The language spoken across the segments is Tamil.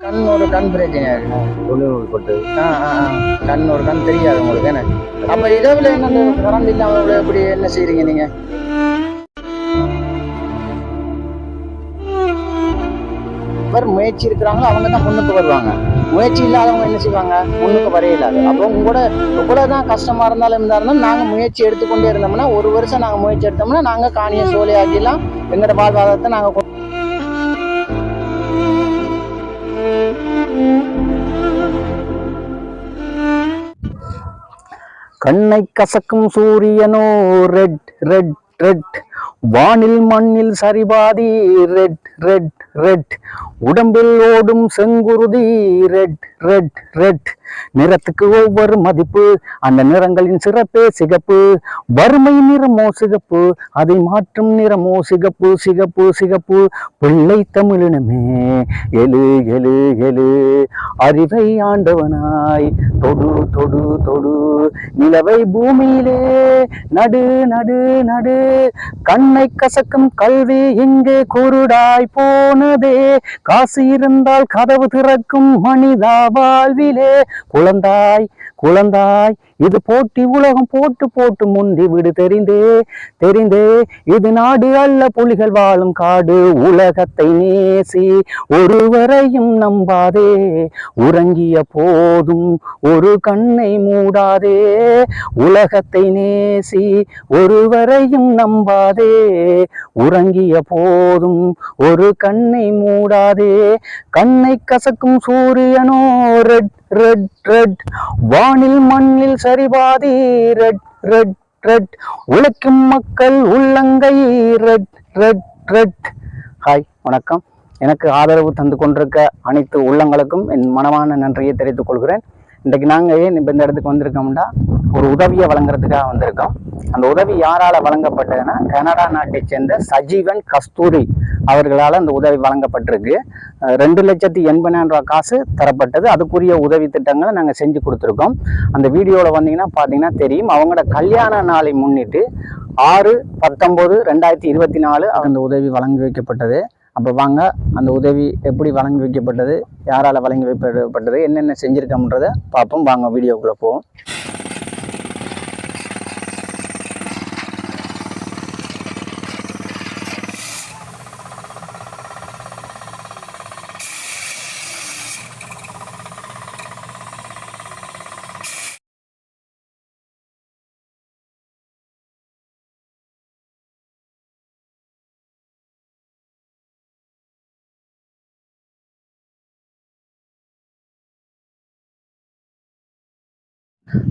கண் ஒரு கண் பிரச்சனையா இருக்கு. கண் ஒரு கண் தெரியாது உங்களுக்கு என்ன? அப்ப இரவுல என்ன கரண்ட் இல்லாம எப்படி என்ன செய்றீங்க நீங்க? இவர் முயற்சி இருக்கிறாங்களோ அவங்க தான் முன்னுக்கு வருவாங்க. முயற்சி இல்லாதவங்க என்ன செய்வாங்க? முன்னுக்கு வரைய இல்லாது. அப்போ உங்களோட எவ்வளவுதான் கஷ்டமா இருந்தாலும் இருந்தா இருந்தாலும் நாங்க முயற்சி எடுத்துக்கொண்டே இருந்தோம்னா ஒரு வருஷம் நாங்க முயற்சி எடுத்தோம்னா நாங்க காணிய சோலை ஆக்கிலாம் எங்களோட வாழ்வாதாரத்தை நாங்க கண்ணை கசக்கும் சூரியனோ ரெட் ரெட் ரெட் வானில் மண்ணில் சரிபாதி ரெட் ரெட் ரெட் உடம்பில் ஓடும் செங்குருதி ரெட் ரெட் ரெட் நிறத்துக்கு ஒவ்வொரு மதிப்பு அந்த நிறங்களின் சிறப்பே சிகப்பு. வறுமை நிறமோ சிகப்பு அதை மாற்றும் நிறமோ சிகப்பு சிகப்பு சிகப்பு. பிள்ளை தமிழினமே எழு எழு எழு. அறிவை ஆண்டவனாய் தொடு தொடு தொடு. நிலவை பூமியிலே நடு நடு நடு. கண்ணை கசக்கும் கல்வி இங்கே குருடாய் போனதே. காசு இருந்தால் கதவு திறக்கும் மனிதா வாழ்விலே குழந்தாய் குழந்தாய் இது போட்டி உலகம் போட்டு போட்டு முந்தி விடு தெரிந்தே தெரிந்தே. இது நாடு அல்ல புலிகள் வாழும் காடு. உலகத்தை நேசி ஒருவரையும் நம்பாதே. உறங்கிய போதும் ஒரு கண்ணை மூடாதே. உலகத்தை நேசி ஒருவரையும் நம்பாதே. உறங்கிய போதும் ஒரு கண்ணை மூடாதே. கண்ணை கசக்கும் சூரியனோ ரெட் ரெட் ரெட் வானில் மண்ணில் சரிபாதி ரெட் ரெட் ரெட் உழைக்கும் மக்கள் உள்ளங்கை ரெட் ரெட் ரெட் ஹாய் வணக்கம். எனக்கு ஆதரவு தந்து கொண்டிருக்க அனைத்து உள்ளங்களுக்கும் என் மனமான நன்றியை தெரிவித்துக் கொள்கிறேன். இன்றைக்கு நாங்கள் ஏன் இப்போ இந்த இடத்துக்கு வந்திருக்கோம்னா ஒரு உதவியை வழங்குறதுக்காக வந்திருக்கோம். அந்த உதவி யாரால் வழங்கப்பட்டதுன்னா கனடா நாட்டை சேர்ந்த சஜீவன் கஸ்தூரி அவர்களால் அந்த உதவி வழங்கப்பட்டிருக்கு. ரெண்டு லட்சத்தி எண்பதாயிரம் ரூபா காசு தரப்பட்டது. அதுக்குரிய உதவி திட்டங்களை நாங்கள் செஞ்சு கொடுத்துருக்கோம். அந்த வீடியோவில் வந்தீங்கன்னா பார்த்தீங்கன்னா தெரியும். அவங்களோட கல்யாண நாளை முன்னிட்டு ஆறு பத்தொம்போது ரெண்டாயிரத்தி இருபத்தி நாலு அந்த உதவி வழங்கி வைக்கப்பட்டது. அப்போ வாங்க அந்த உதவி எப்படி வழங்கி வைக்கப்பட்டது யாரால் வழங்கி வைக்கப்பட்டது என்னென்ன செஞ்சுருக்கோம்ன்றதை பார்ப்போம். வாங்க வீடியோக்குள்ளே போவோம்.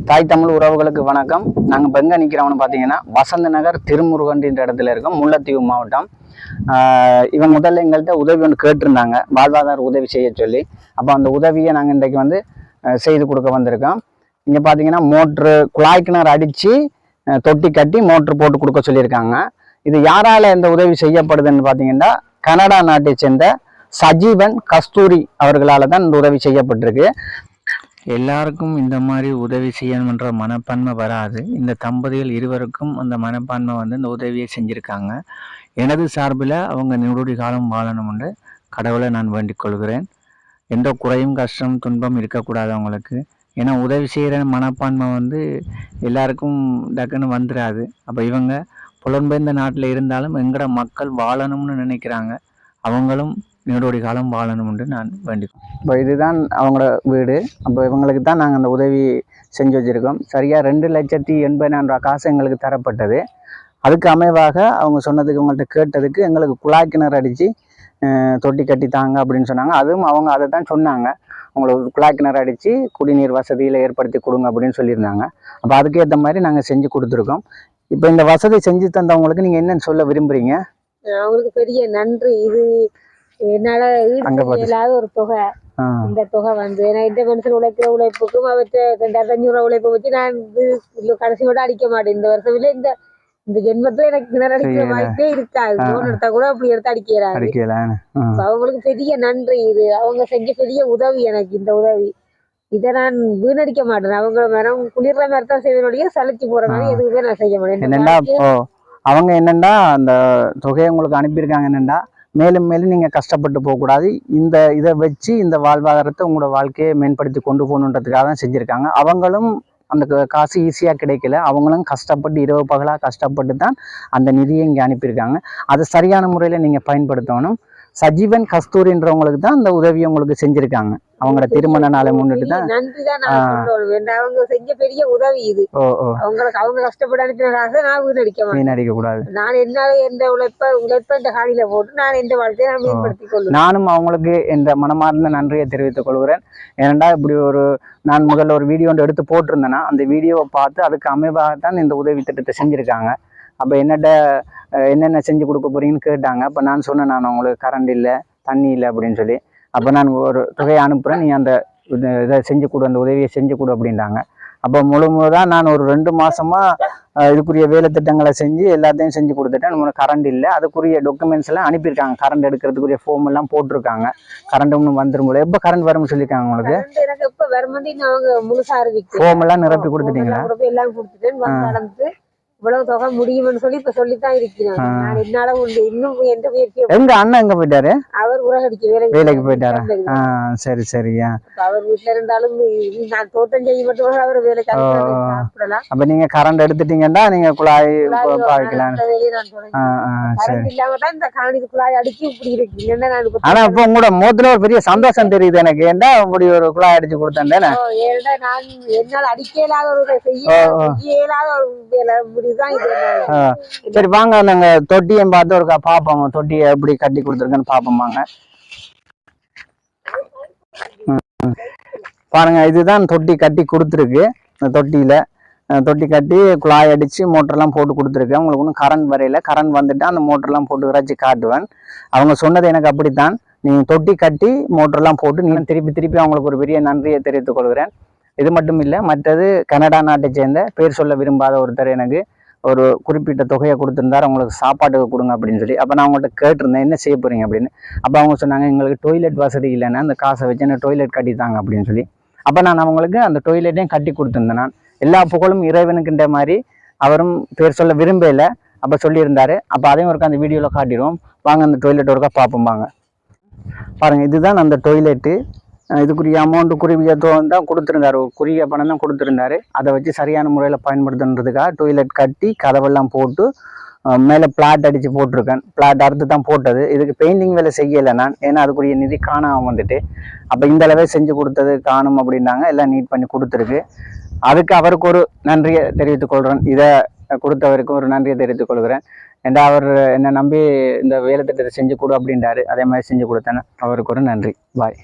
தாய் தமிழ் உறவுகளுக்கு வணக்கம். நாங்கள் இப்போ எங்கே நிற்கிறோம்னு பார்த்தீங்கன்னா வசந்த நகர் திருமுருகன்ற இடத்துல இருக்கோம் முல்லைத்தீவு மாவட்டம். இவன் முதல்ல எங்கள்கிட்ட உதவி ஒன்று கேட்டிருந்தாங்க. வாழ்வாதார உதவி செய்ய சொல்லி. அப்போ அந்த உதவியை நாங்கள் இன்றைக்கு வந்து செய்து கொடுக்க வந்திருக்கோம். இங்கே பார்த்தீங்கன்னா மோட்ரு குழாய் கிணறு அடித்து தொட்டி கட்டி மோட்ரு போட்டு கொடுக்க சொல்லியிருக்காங்க. இது யாரால இந்த உதவி செய்யப்படுதுன்னு பார்த்தீங்கன்னா கனடா நாட்டை சேர்ந்த சஜீவன் கஸ்தூரி அவர்களால் தான் இந்த உதவி செய்யப்பட்டிருக்கு. எல்லாருக்கும் இந்த மாதிரி உதவி செய்யணுன்ற மனப்பான்மை வராது. இந்த தம்பதிகள் இருவருக்கும் அந்த மனப்பான்மை வந்து இந்த உதவியை செஞ்சுருக்காங்க. எனது சார்பில் அவங்க நெடுடி காலம் வாழணும்னு கடவுளை நான் வேண்டிக் கொள்கிறேன். எந்த குறையும் கஷ்டம் துன்பம் இருக்கக்கூடாது அவங்களுக்கு. ஏன்னா உதவி செய்கிற மனப்பான்மை வந்து எல்லாருக்கும் டக்குன்னு வந்துடாது அப்போ இவங்க புலம்பெயர்ந்த நாட்டில் இருந்தாலும் எங்கட மக்கள் வாழணும்னு நினைக்கிறாங்க. அவங்களும் நீடோடி காலம் வாழணும்னு நான் வேண்டிக் இப்போ இதுதான் அவங்களோட வீடு. அப்போ இவங்களுக்கு தான் நாங்கள் அந்த உதவி செஞ்சு வச்சுருக்கோம். சரியாக ரெண்டு லட்சத்தி எண்பதாயிரம் ரூபா காசு எங்களுக்கு தரப்பட்டது. அதுக்கு அமைவாக அவங்க சொன்னதுக்கு உங்கள்கிட்ட கேட்டதுக்கு எங்களுக்கு குழாய் கிணறு அடித்து தொட்டி கட்டி தாங்க அப்படின்னு சொன்னாங்க. அதுவும் அவங்க அதை தான் சொன்னாங்க. உங்களுக்கு குழாய் கிணறு அடித்து குடிநீர் வசதியில் ஏற்படுத்தி கொடுங்க அப்படின்னு சொல்லியிருந்தாங்க. அப்போ அதுக்கேற்ற மாதிரி நாங்கள் செஞ்சு கொடுத்துருக்கோம். இப்போ இந்த வசதி செஞ்சு தந்தவங்களுக்கு நீங்கள் என்னன்னு சொல்ல விரும்புகிறீங்க அவங்களுக்கு பெரிய நன்றி. இது என்னால. இல்லாத ஒரு தொகை. இந்த தொகை வந்து ஏன்னா இந்த மனுஷன் உழைக்கிற உழைப்புக்கும் அவற்றை ரெண்டாயிரத்தி அஞ்சூறு ரூபா உழைப்பை வச்சு நான் இது கடைசி விட அடிக்க மாட்டேன். இந்த வருஷம் இல்ல இந்த இந்த ஜென்மத்துல எனக்கு கிணறு அடிக்கிற. வாய்ப்பே இருக்காது. லோன் எடுத்தா கூட அப்படி எடுத்து அப்ப அவங்களுக்கு பெரிய நன்றி இது. அவங்க செஞ்ச பெரிய உதவி எனக்கு இந்த உதவி. இதை நான் வீணடிக்க மாட்டேன். அவங்க மரம் குளிர்ற மாதிரி தான் செய்வனுடைய சலிச்சு போற மாதிரி. எதுவுமே நான் செய்ய மாட்டேன். அவங்க என்னண்டா அந்த தொகையை உங்களுக்கு அனுப்பியிருக்காங்க என்னண்டா மேலும் மேலும் நீங்கள் கஷ்டப்பட்டு போகக்கூடாது. இந்த இதை வச்சு இந்த வாழ்வாதாரத்தை உங்களோட வாழ்க்கையை மேம்படுத்தி கொண்டு போகணுன்றதுக்காக தான் செஞ்சுருக்காங்க. அவங்களும் அந்த காசு ஈஸியாக கிடைக்கல. அவங்களும் கஷ்டப்பட்டு இரவு பகலாக கஷ்டப்பட்டு தான் அந்த நிதியை இங்கே அனுப்பியிருக்காங்க. அதை சரியான முறையில் நீங்கள் பயன்படுத்தணும். சஜீவன் கஸ்தூரின்றவங்களுக்கு தான் அந்த உதவியை உங்களுக்கு செஞ்சுருக்காங்க. அவங்களோட திருமண நாளை முன்னிட்டு தான். நன்றி தான் அவங்க செஞ்ச பெரிய உதவி இது. ஓ ஓ. அவங்களுக்கு அவங்க கஷ்டப்பட்டு அனுப்பின காசை நான் வீணடிக்க வீணடிக்க கூடாது. நான் என்னால எந்த உழைப்ப உழைப்ப இந்த காணியில போட்டு நான் எந்த வாழ்க்கையை நான் மேம்படுத்திக் கொள்ளுவேன். நானும் அவங்களுக்கு என்ற மனமார்ந்த நன்றியை தெரிவித்துக் கொள்கிறேன். ஏனெண்டா இப்படி ஒரு நான் முதல்ல ஒரு வீடியோ ஒன்று எடுத்து போட்டிருந்தேன்னா அந்த வீடியோவை பார்த்து அதுக்கு அமைவாகத்தான் இந்த உதவி திட்டத்தை செஞ்சுருக்காங்க. அப்போ என்னட்ட என்னென்ன செஞ்சு கொடுக்க போறீங்கன்னு கேட்டாங்க. அப்போ நான் சொன்னேன் நான் உங்களுக்கு கரண்ட் இல்லை தண்ணி இல்லை அப்படின்னு சொல்லி. அப்போ நான் ஒரு தொகையை அனுப்புகிறேன் நீ அந்த இது செஞ்சு கொடு அந்த உதவியை செஞ்சு கொடு அப்படின்ட்டாங்க அப்போ முழு முழுதாக நான் ஒரு ரெண்டு மாசமா அஹ், இதுக்குரிய வேலை திட்டங்களை செஞ்சு எல்லாத்தையும் செஞ்சு கொடுத்துட்டேன். நமக்கு கரண்ட் இல்லை. அதுக்குரிய டாக்குமெண்ட்ஸ் எல்லாம் அனுப்பியிருக்காங்க. கரண்ட் எடுக்கிறதுக்குரிய ஃபார்ம் எல்லாம் போட்டிருக்காங்க. கரண்ட் ஒன்றும் வந்துரும் போல எப்போ கரண்ட் வரும்னு சொல்லியிருக்காங்க உங்களுக்கு? இப்ப வரும்போது ஃபார்ம் எல்லாம் நிரப்பி கொடுத்துட்டீங்களா? எல்லாம் கொடுத்துட்டேன். இவ்வளவு தொகை முடியும்னு சொல்லி இப்ப சொல்லித்தான் இருக்கிறேன். நான் என்னால உண்டு இன்னும் எந்த முயற்சியும் எங்க அண்ணன் எங்க போயிட்டாரு? அவர் உரகடிக்க வேலைக்கு வேலைக்கு போயிட்டாரா? சரி சரியா அவர் வீட்டுல இருந்தாலும் நான் தோட்டம் செய்ய மட்டும் அவர் வேலைக்கு. சாப்பிடலாம் அப்ப நீங்க கரண்ட் எடுத்துட்டீங்கன்னா நீங்க குழாய் பா- பாய்க்கலாம் அந்த வேலையை நான் தொடங்கி ஆ ஆ சரி. கரண்ட் இல்லாம தான் இந்த காணிக்கு குழாய் அடிச்சு இப்படி இருக்கு. ஆனா இப்போ உங்களோட முகத்துல ஒரு பெரிய சந்தோஷம் தெரியுது எனக்கு. ஏன்டா இப்படி ஒரு குழாய் அடிச்சு கொடுத்தேன் நான் என்னால் அடிக்க இயலாத ஒரு செய்ய இயலாத ஒரு நான் சரி வாங்க நாங்க தொட்டியும் பார்த்து ஒரு பாப்போம் தொட்டியை எப்படி கட்டி கொடுத்துருக்கேன்னு பாப்போம் வாங்க. பாருங்க இதுதான் தொட்டி கட்டி கொடுத்துருக்கு இந்த தொட்டியில. தொட்டி கட்டி குழாய் அடிச்சு மோட்டர்லாம் போட்டு கொடுத்துருக்கேன். உங்களுக்கு ஒன்றும் கரண்ட் வரையில. கரண்ட் வந்துட்டா அந்த மோட்டர்லாம் போட்டு இறைச்சி காட்டுவேன். அவங்க சொன்னது எனக்கு அப்படித்தான். நீங்க தொட்டி கட்டி மோட்டர்லாம் போட்டு நீங்க திருப்பி திருப்பி அவங்களுக்கு ஒரு பெரிய நன்றியை தெரிவித்துக் கொள்கிறேன். இது மட்டும் இல்லை மற்றது கனடா நாட்டை சேர்ந்த பேர் சொல்ல விரும்பாத ஒருத்தர் எனக்கு. ஒரு குறிப்பிட்ட தொகையை கொடுத்துருந்தாரு அவங்களுக்கு சாப்பாட்டுக்கு கொடுங்க அப்படின்னு சொல்லி. அப்போ நான் அவங்கள்ட்ட கேட்டிருந்தேன் என்ன செய்ய போகிறீங்க அப்படின்னு. அப்போ அவங்க சொன்னாங்க எங்களுக்கு டொய்லெட் வசதி இல்லைன்னா அந்த காசை வச்சு என்ன டொய்லெட் கட்டித்தாங்க அப்படின்னு சொல்லி. அப்போ நான் அவங்களுக்கு அந்த டொய்லெட்டையும் கட்டி கொடுத்துருந்தேன் நான். எல்லா புகழும் இறைவனுக்குன்ற மாதிரி அவரும் பேர் சொல்ல விரும்பல அப்போ சொல்லியிருந்தார். அப்போ அதையும் ஒருக்கா அந்த வீடியோவில் காட்டிடுவோம். வாங்க அந்த டொய்லெட் ஒருக்கா பார்ப்போம் வாங்க. பாருங்கள் இதுதான் அந்த டொய்லெட்டு இதுக்குரிய அமௌண்ட்டு குறுகிய தான் கொடுத்துருந்தாரு. குறுகிய பணம் தான் கொடுத்துருந்தாரு. அதை வச்சு சரியான முறையில் பயன்படுத்தணுன்றதுக்காக டொய்லெட் கட்டி கதவெல்லாம் போட்டு மேலே பிளாட் அடித்து போட்டிருக்கேன். பிளாட் அறுத்து தான் போட்டது. இதுக்கு பெயிண்டிங் வேலை செய்யலை நான். ஏன்னா அதுக்குரிய நிதி காணாமல் வந்துட்டு. அப்போ இந்த அளவே செஞ்சு கொடுத்தது காணும் அப்படின்னாங்க. எல்லாம் நீட் பண்ணி கொடுத்துருக்கு. அதுக்கு அவருக்கு ஒரு நன்றியை தெரிவித்துக் கொள்கிறேன் இதை கொடுத்தவருக்கு ஒரு நன்றியை தெரிவித்துக் கொள்கிறேன். ஏண்டா அவர் என்னை நம்பி இந்த வேலை திட்டத்தை செஞ்சு கொடு அப்படின்றாரு. அதே மாதிரி செஞ்சு கொடுத்தேன் அவருக்கு ஒரு நன்றி. பாய்